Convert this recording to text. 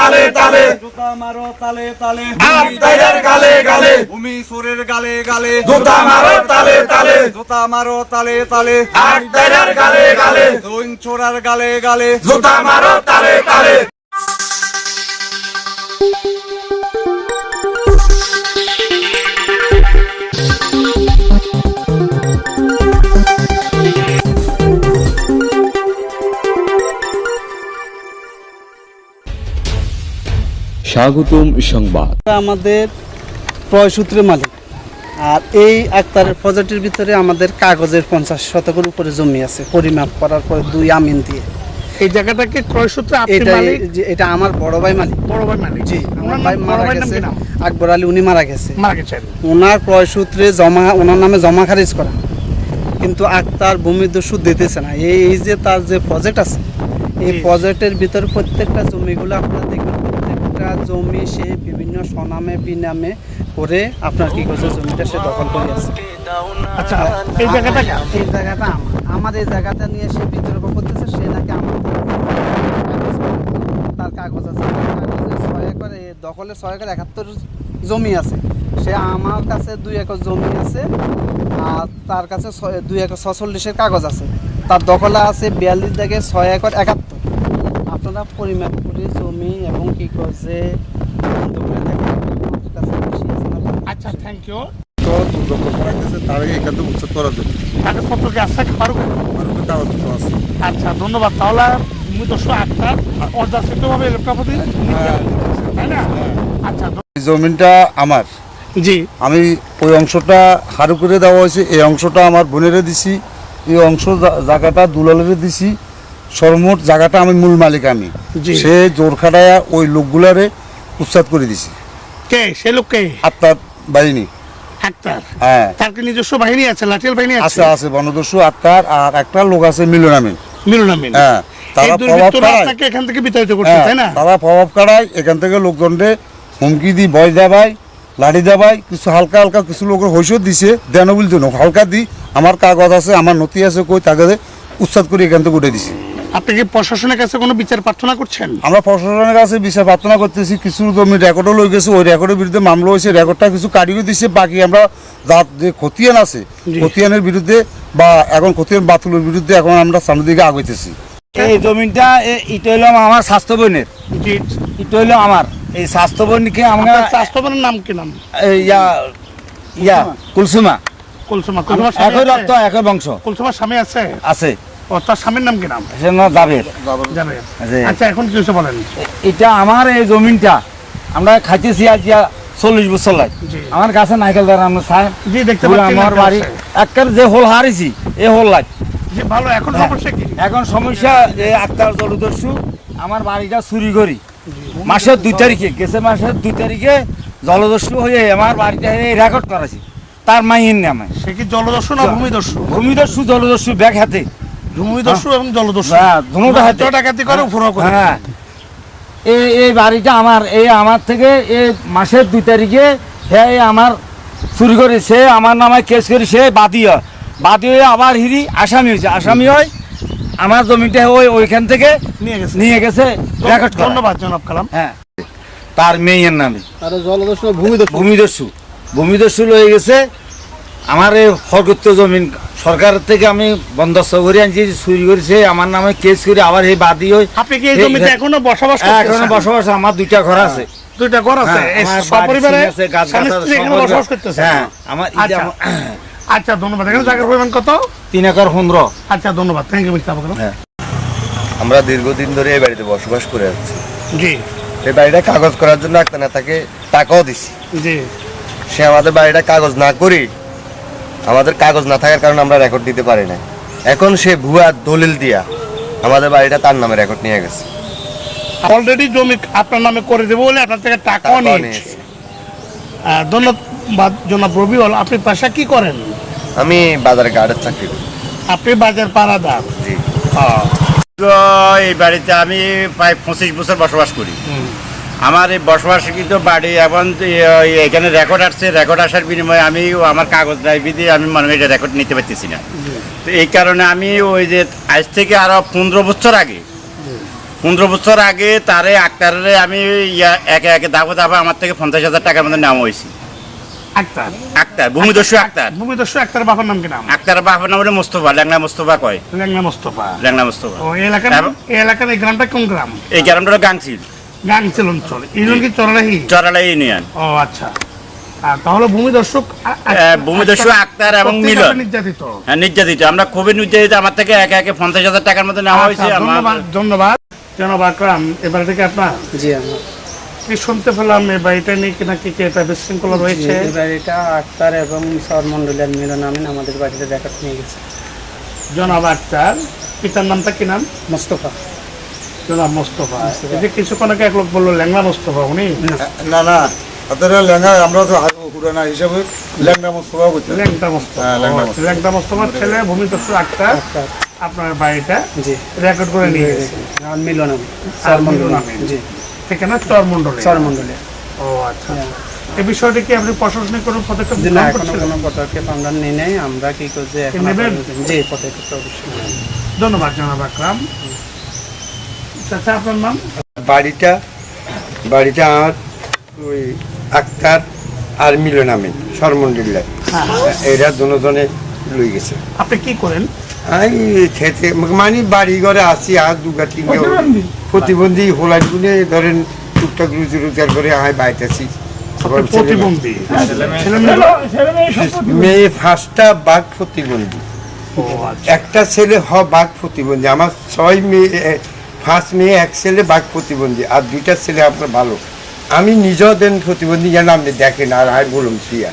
তালে তালে। জুতা মারো তালে তালে। গালে গালে। ভূমি সুরের গালে গালে। জুতা মারো তালে তালে। জুতা মারো তালে তালে। আত্মাইয়ের গালে গালে। জৈন ছোড়ার গালে গালে। জুতা মারো তালে তালে। স্বাগতম সংবাদ। আমাদের মালিক। আর এই আক্তারের প্রজেক্টের ভিতরে আমাদের কাগজের পঞ্চাশ শতকের উপরে জমি আছে পরিমাপ করার পরে দুই আমিন দিয়ে। এই জায়গাটাকে ক্রয় সূত্রে এটা এটা আমার বড় ভাই মালিক। বড় ভাই মালিক। জি আমার ভাই মারা গেছে। আকবর আলী উনি মারা গেছে। মারা গেছেন ওনার ক্রয় সূত্রে জমা ওনার নামে জমা খারিজ করা। কিন্তু আক্তার ভূমিদস্যু দিতেছে না। এই এই যে তার যে প্রজেক্ট আছে এই প্রজেক্টের ভিতরে প্রত্যেকটা জমিগুলো আপনারা প্রত্যেকটা জমি সে বিভিন্ন সনামে বিনামে করে আপনার কি করছে? জমিটা সে দখল করে আছে আচ্ছা এই জায়গাটা এই জায়গাটা আমার এই জায়গাটা নিয়ে সে বিতর্ক করতেছে সে নাকি আমার তার কাগজ আছে কাগজে ছয় একর দখলে ছয় একর একাত্তর জমি আছে। সে আমার কাছে দুই একর জমি আছে আর তার কাছে দুই একর ছচল্লিশের কাগজ আছে। তার দখলে আছে বিয়াল্লিশ থেকে ছয় একর একাত্তর আপনারা পরিমাপ করে জমি এবং কি করছে? আচ্ছা থ্যাংক ইউ তো তার এখান থেকে উচ্ছেদ করার জন্য। আছে? আচ্ছা ধন্যবাদ। তাহলে ভূমিদস্যু আক্তার অর্ধাশ্রিতভাবে এলাকাপতি তাই না? আচ্ছা এই জমিনটা আমার। জি। আমি ওই অংশটা হারু করে দেওয়া হয়েছে এই অংশটা আমার বোনেরে দিছি এই অংশ জায়গাটা দুলালেরে দিছি সর্বমোট জায়গাটা আমি মূল মালিক আমি। সে জোর খাটায়া ওই লোকগুলারে উচ্ছেদ করে দিছি। কে? সে লোক কে? আত্মার বাহিনী। আক্তার? হ্যাঁ। তার কি নিজস্ব বাহিনী আছে? লাঠিয়াল বাহিনী আছে? আছে বনদস্যু আত্মার আর একটা লোক আছে মিলন আমিন। মিলুন আমিন। হ্যাঁ তারা প্রভাব এখান থেকে বিতাড়িত করছে হ্যাঁ, তাই না? তারা প্রভাব কাড়ায় এখান থেকে লোকজনকে হুমকি দি বয় লাঠি কিছু হালকা হালকা কিছু লোকের হইসও দিছে দেন বলতে হালকা দি আমার কাগজ আছে আমার নথি আছে কই তাকে উচ্ছেদ করে এখান থেকে উঠে দিছি। আপনি কি প্রশাসনের কাছে কোনো বিচার প্রার্থনা করছেন? আমরা প্রশাসনের কাছে বিচার প্রার্থনা করতেছি কিছু জমি রেকর্ডও লই গেছে ওই রেকর্ডের বিরুদ্ধে মামলা হয়েছে রেকর্ডটা কিছু কাটিয়ে দিছে বাকি আমরা যার যে খতিয়ান আছে। খতিয়ানের বিরুদ্ধে বা এখন খতিয়ান বাতুলের বিরুদ্ধে এখন আমরা সামনের দিকে আগাইতেছি। এই জমিটা এ- ইটা হইল আমার স্বাস্থ্য বোনের। ইটা হইল আমার। এই স্বাস্থ্য বোনকে আমরা আপনার চাষবানের নাম কি নাম? ইয়া ইয়া কুলসুমা। কুলসুমা। একই? রক্ত একই বংশ। কুলসুমার স্বামী আছে? আছে। ও তার স্বামীর নাম কি নাম? সে না যাবের আচ্ছা এখন কি হয়েছে বলেন? এটা আমার এই জমিনটা আমরা খাইতেছি আজ চল্লিশ বছর লাগে আমার কাছে নাইকেল দ্বারা আমরা চাই জি দেখতে পাচ্ছি আমার বাড়ি। একের যে হোল হারিছি এই হোল লাগ ভালো এখন হ্যাঁ। সমস্যা কি? এখন সমস্যা যে আক্তার জলদস্যু আমার বাড়িটা চুরি করি। মাসের দুই তারিখে গেছে মাসের দুই তারিখে জলদস্যু হয়ে আমার বাড়িটা রেকর্ড করাছি তার মাইন নামে। সে কি জলদস্যু না ভূমিদস্যু? ভূমিদস্যু জলদস্যু ব্যাগ হাতে। ভূমিদস্যু এবং জলদস্যু। হ্যাঁ দুটো হাতে দুটো ডাকাতি করে উপরও করে। হ্যাঁ। এই এই বাড়িটা আমার এই আমার থেকে এই মাসের দুই তারিখে হ্যাঁ এই আমার চুরি করে সে আমার নামে কেস করে সে বাদী হয়। বাদী হয়ে আবার হিরি আসামি হয়েছে। আসামি হয় আমার জমিটা ওই ওইখান থেকে নিয়ে গেছে। নিয়ে গেছে রেকর্ড করা। ধন্যবাদ জনাব কালাম। হ্যাঁ। তার মেয়ের নামে। আর জলদস্যু ভূমিদস্যু ভূমিদস্যু ভূমিদস্যু লয়ে গেছে। আমার এই ফরগত্য জমিন সরকার থেকে আমি বন্দোবস্ত করে আনছি চুরি করেছে আমার নামে কেস করে আবার এই বাদী হই আপনি কি এই এই- জমিতে এখনও বসবাস হ্যাঁ, এখনও বসবাস আমার দুইটা ঘর আছে। দুইটা ঘর আছে। হ্যাঁ, আমার সপরিবারে এখানে বসবাস করতেছে হ্যাঁ আমার আচ্ছা। আচ্ছা ধন্যবাদ। এখানে জায়গার পরিমাণ কত? তিন একর পনেরো আচ্ছা ধন্যবাদ। থ্যাংক ইউ মিস্টার হ্যাঁ। আমরা দীর্ঘদিন ধরে এই বাড়িতে বসবাস করে যাচ্ছি জি। এই বাড়িটা কাগজ করার জন্য একটা নেতাকে টাকাও দিছি। জি। সে আমাদের বাড়িটা কাগজ না করি আমাদের কাগজ না থাকার কারণে আমরা রেকর্ড দিতে পারি না এখন সে ভুয়া দলিল দিয়া আমাদের বাড়িটা তার নামে রেকর্ড নিয়ে গেছে। অলরেডি জমি আপনার নামে করে দেবো বলে আপনার থেকে টাকাও নিয়েছে। ধন্যবাদ জনাব রবিউল। আপনি পেশা কি করেন? আমি বাজারে গার্ডের চাকরি করি। আপনি বাজার পাড়াদার জি। এই বাড়িতে আমি প্রায় পঁচিশ বছর বসবাস করি। আমার এই বসবাস কিন্তু বাড়ি এখন এখানে রেকর্ড আসছে রেকর্ড আসার বিনিময়ে আমি আমার কাগজ নাই বিধি আমি মনে হয় এটা রেকর্ড নিতে পারতেছি না। তো এই কারণে আমি ওই যে আজ থেকে আরও পনেরো বছর আগে পনেরো বছর আগে তারে আক্তারে আমি একে একে দাবো দাবা আমার থেকে পঞ্চাশ হাজার টাকার মধ্যে নেওয়া হয়েছে। আক্তার? আক্তার ভূমিদস্যু আক্তার ভূমিদস্যু আক্তার বাবার নাম কি নাম? আক্তার বাবার নাম হলো মোস্তফা ল্যাংলা মোস্তফা কয়? মোস্তফা। ল্যাংলা মোস্তফা। ও এই এলাকার এই এলাকার এই গ্রামটা কোন গ্রাম? এই গ্রামটা হলো গাংচিল। গাংচল অঞ্চল এই জন্য কি চরালাহি চরালা ইউনিয়ন। ও আচ্ছা। তাহলে ভূমি দর্শক ভূমিদস্যু আক্তার এবং মিলন। নির্যাতিত। হ্যাঁ নির্যাতিত। আমরা খুবই নির্যাতিত। আমার থেকে একে একে পঞ্চাশ হাজার টাকার মধ্যে নেওয়া হয়েছে। আচ্ছা, ধন্যবাদ ধন্যবাদ। জনাব আকরাম এবার থেকে আপনার? জি আমার। কি শুনতে পেলাম এই বাড়িটা নিয়ে কি নাকি কি একটা বিশৃঙ্খলা রয়েছে? এবার এটা আক্তার এবং সর মন্ডলের মিলন আমিন আমাদের বাড়িতে দেখা নিয়ে গেছে। জনাব আক্তার পিতার নামটা কি নাম? মোস্তফা। জনাব মোস্তফা এই যে কিছুক্ষণ আগে এক লোক বলল ল্যাংলা মোস্তফা উনি না? না তাদের আমরা তো পুরানা হিসাবে মোস্তফা হ্যাঁ, ল্যাংড়া মোস্তফার ছেলে ভূমিদস্যু আক্তার আক্তার আপনার বাড়িটা জি। রেকর্ড করে নিয়ে গেছে। মিলন জি। ঠিকানা চরমন্ডলে ও আচ্ছা এই বিষয়টি কি আপনি প্রশাসনিক কোনো পদক্ষেপ না এখনও কোনো পদক্ষেপ আমরা নিই নাই। আমরা কি করছি এখন জি পদক্ষেপ অবশ্যই। ধন্যবাদ জনাব আকরাম। চাচা আপনার নাম? বাড়িটা বাড়িটা আমার ওই আক্তার আর মিলন আমি সরমন্ডিল্লা এরা দুজনে লই গেছে। আপনি কি করেন? আমি খেতে মানে বাড়ি ঘরে আসি আর দুগা তিন প্রতিবন্ধী হোলার গুনে ধরেন টুকটাক রুজি রোজগার করে আমি বাইতেছি। আপনি প্রতিবন্ধী। মেয়ে- মেয়ে ফার্স্টটা বাঘ প্রতিবন্ধী। আচ্ছা। একটা ছেলে হ বাঘ প্রতিবন্ধী। আমার ছয় মেয়ে ফার্স্ট মেয়ে, এক ছেলে বাঘ প্রতিবন্ধী। আর দুইটা ছেলে আপনার ভালো। আমি নিজেও দেন প্রতিবন্ধী, যেন আপনি দেখেন, আর আমি বলুন সিয়া